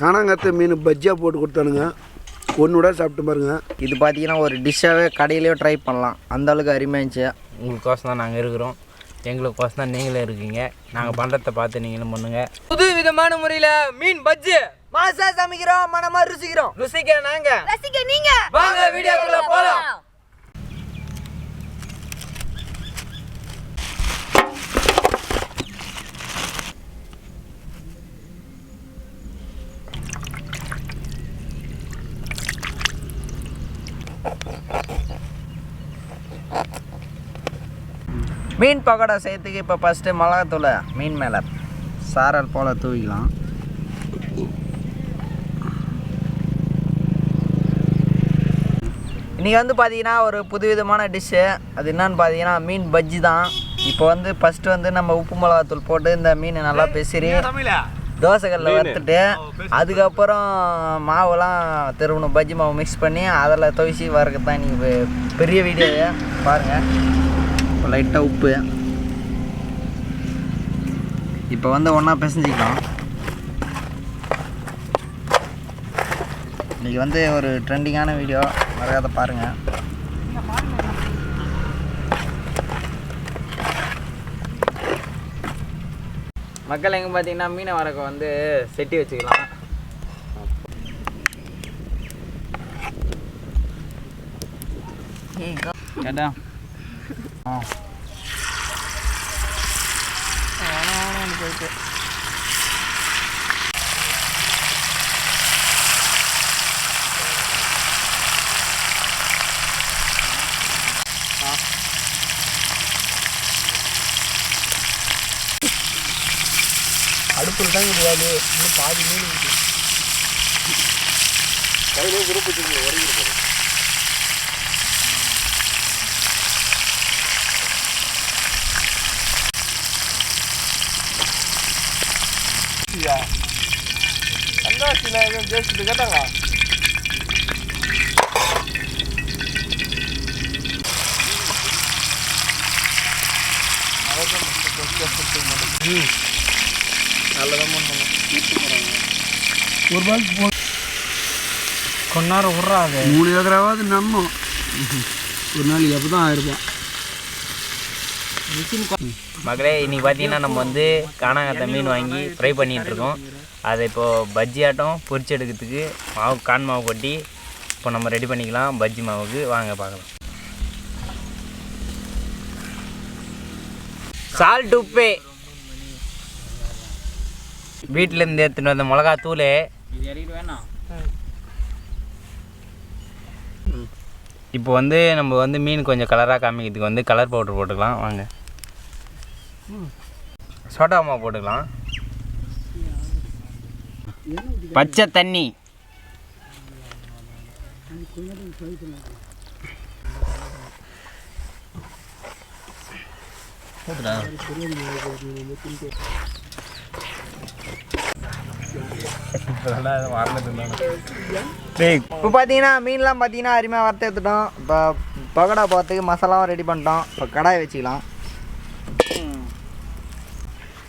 காணாங்கத்தை மீன் பஜ்ஜியாக போட்டு கொடுத்தானுங்க. ஒன்று விட சாப்பிட்டு பாருங்க. இது பார்த்தீங்கன்னா ஒரு டிஷ்ஷாகவே கடையிலேயே ட்ரை பண்ணலாம். அந்த அளவுக்கு அருமையாக இருந்துச்சு. உங்களுக்கோசம் தான் நாங்கள் இருக்கிறோம். எங்களுக்கோசம் தான் நீங்களே இருக்கீங்க. நாங்கள் பண்ணுறத பார்த்து நீங்களும் பண்ணுங்கள் புது விதமான முறையில் மீன் பஜ்ஜி. மாசா சமைக்கிறோம் மனமா ருசிக்கிறோம். ருசிக்க நாங்கள் ரசிக்க நீங்க. வாங்க வீடியோக்குள்ள போலாம். மீன் பக்கோடா செய்யறதுக்கு இப்போ ஃபஸ்ட்டு மிளகாத்தூளை மீன் மேலே. சாரல் போல் தூவிக்கலாம். இன்றைக்கி வந்து பார்த்தீங்கன்னா ஒரு புதுவிதமான டிஷ்ஷு அது என்னன்னு பார்த்தீங்கன்னா மீன் பஜ்ஜி தான். இப்போ வந்து ஃபஸ்ட்டு வந்து நம்ம உப்பு மிளகாத்தூள் போட்டு இந்த மீனை நல்லா பெசிரி தோசைக்கல்லில் வறுத்துட்டு அதுக்கப்புறம் மாவுலாம் திருவணும் பஜ்ஜி மாவு மிக்ஸ் பண்ணி அதில் துவைச்சி வறுக்க தான் நீங்கள் பெரிய வீடியோவை பாருங்கள் லைட்டாக உப்பு. இப்போ வந்து ஒன்றா பிசைஞ்சிக்கலாம். இன்றைக்கி வந்து ஒரு ட்ரெண்டிங்கான வீடியோ. மறக்காத பாருங்கள் மக்கள் எங்கே பார்த்தீங்கன்னா மீனை வரக்க வந்து செட்டி வச்சுக்கலாம். கேட்டா ஆ அடுப்பில் தாங்க முடியாது இன்னும் பாதி மீன் இருக்கு கையிலே விருப்பம் வச்சுக்கோங்க உறங்கிட்டு கண்டாசியில் பேசிட்டு கேட்டாங்க ஒரு பாய்க்கு போ கொண்டாரம் விட்றாது மூணு ஏக்கராவது நம்பணும் ஒரு நாளைக்கு அப்போ தான் ஆயிரம் மகளே இன்றைக்கி பார்த்தீங்கன்னா நம்ம வந்து காணாங்கத்தை மீன் வாங்கி ஃப்ரை பண்ணிகிட்ருக்கோம் இருக்கோம் அதை இப்போது பஜ்ஜி ஆட்டம் பொரிச்சு எடுக்கிறதுக்கு மாவு கான் மாவு கொட்டி இப்போ நம்ம ரெடி பண்ணிக்கலாம். பஜ்ஜி மாவுக்கு வாங்க பார்க்கலாம். சால்ட் உப்பு. வீட்டிலேருந்து எடுத்துகிட்டு வந்த மிளகாத்தூள். இப்போ வந்து நம்ம வந்து மீன் கொஞ்சம் கலராக காமிக்கிறதுக்கு வந்து கலர் பவுடர் போட்டுக்கலாம். வாங்க. சோடா மாவு போட்டுக்கலாம். பச்சை தண்ணி. இப்போ பார்த்தீங்கன்னா மீன்லாம் பார்த்தீங்கன்னா அருமையாக வறுத்து எடுத்துட்டோம். இப்போ பகடா போகிறதுக்கு மசாலாவும் ரெடி பண்ணிட்டோம். இப்போ கடாயை வச்சுக்கலாம்.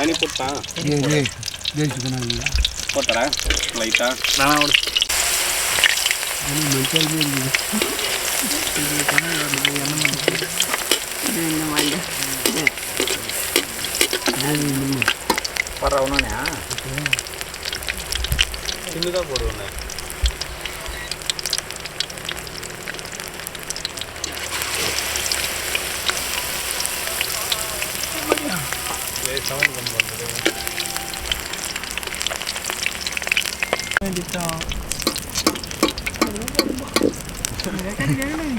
అని పుట్టా వేసుకున్నాను కొట్టరా లైటా నా మంచిగా పర్వ ఉన్నాయా చిన్నగా పొడి ఉన్నాయి Yeah.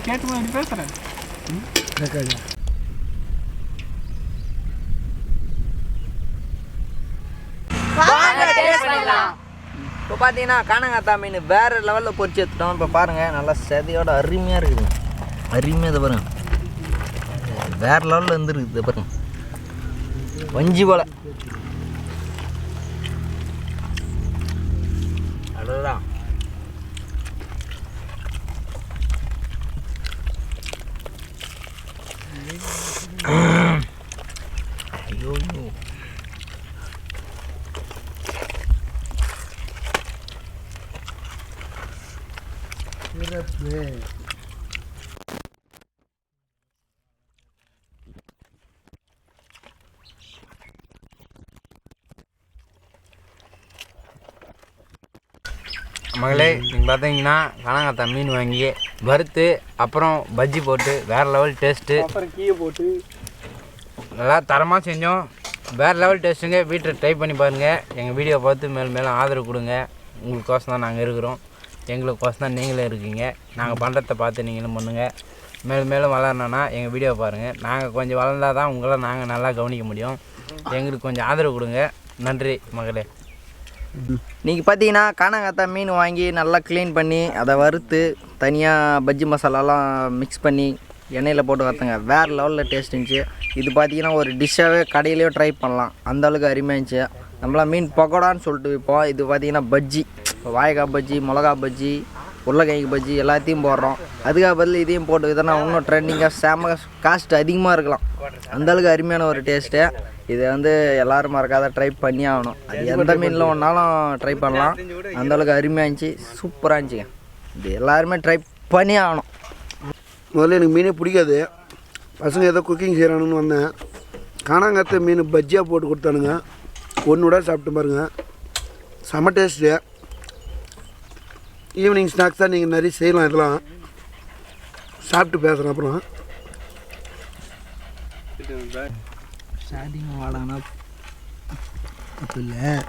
கேட்டு மாதிரி இப்போ பார்த்தீங்கன்னா காணங்காத்தா மீன் வேறு லெவலில் பொறிச்சு எடுத்துட்டோம். இப்போ பாருங்க நல்லா செதையோட அருமையாக இருக்குது. அருமையாக இதை பாருங்கள் வேறு லெவலில் இருந்துருக்குது பாருங்கள் வஞ்சி போல. அவ்வளோதான் ஐயோ. ஐயோ. மகளே நீங்கள் பார்த்தீங்கன்னா காணாங்கத்தா மீன் வாங்கி வறுத்து அப்புறம் பஜ்ஜி போட்டு வேறு லெவல் டேஸ்ட்டு அப்புறம் கீயை போட்டு. நல்லா தரமாக செஞ்சோம். வேறு லெவல் டேஸ்ட்டுங்க வீட்டில் ட்ரை பண்ணி பாருங்கள் எங்கள் வீடியோ பார்த்து மேலும் மேலும் ஆதரவு கொடுங்க. உங்களுக்கோசம் தான் நாங்கள் இருக்கிறோம். எங்களுக்கோசம் தான் நீங்களும் இருக்கீங்க. நாங்கள் பண்ணுறத பார்த்து நீங்களும் பண்ணுங்கள் மேலும் மேலும் வளரணும்னா எங்கள் வீடியோ பாருங்கள் நாங்கள் கொஞ்சம் வளர்ந்தால் தான் உங்களை நாங்கள் நல்லா கவனிக்க முடியும். எங்களுக்கு கொஞ்சம் ஆதரவு கொடுங்க. நன்றி மகளே. நீங்கள் பார்த்தீங்கன்னா காணாங்கத்தா மீன் வாங்கி நல்லா க்ளீன் பண்ணி அதை வறுத்து தனியாக பஜ்ஜி மசாலாலாம் மிக்ஸ் பண்ணி எண்ணெயில் போட்டு வறுத்தங்க. வேறு லெவலில் டேஸ்ட் இருந்துச்சு. இது பார்த்தீங்கன்னா ஒரு டிஷ்ஷாகவே கடையிலேயே ட்ரை பண்ணலாம். அந்த அளவுக்கு அருமையாக இருந்துச்சு. நம்மளாம் மீன் பக்கோடான்னு சொல்லிட்டு விற்போம். இது பார்த்தீங்கன்னா பஜ்ஜி. வாயக்காய் பஜ்ஜி மிளகா பஜ்ஜி உருளைக்கிழங்கு பஜ்ஜி எல்லாத்தையும் போடுறோம். அதுக்காக பதில் இதையும் போட்டு இதனா இன்னும் ட்ரெண்டிங்காக செம காஸ்ட் அதிகமாக இருக்கலாம். அந்த அளவுக்கு அருமையான ஒரு டேஸ்ட்டு இதை வந்து எல்லாரும் மறக்காத ட்ரை பண்ணி ஆகணும். அது எந்த மீனில் ஒன்றாலும் ட்ரை பண்ணலாம். அந்த அளவுக்கு அருமையாக இருந்துச்சு. சூப்பராக இருந்துச்சுங்க. இது எல்லாருமே ட்ரை பண்ணி ஆகணும். முதல்ல எனக்கு மீனே பிடிக்காது. பசங்க ஏதோ குக்கிங் செய்கிறானுன்னு வந்தேன். காணாங்கத்த மீன் பஜ்ஜியாக போட்டு கொடுத்தானுங்க. ஒன்று விட சாப்பிட்டு பாருங்க. செம டேஸ்ட்டு ஈவினிங் ஸ்நாக்ஸ் தான் நீங்கள் நிறைய செய்யலாம் இதெல்லாம். சாப்பிட்டு பேசுகிறேன் அப்புறம். ஸ்டார்டிங் வாடானா? இல்லை.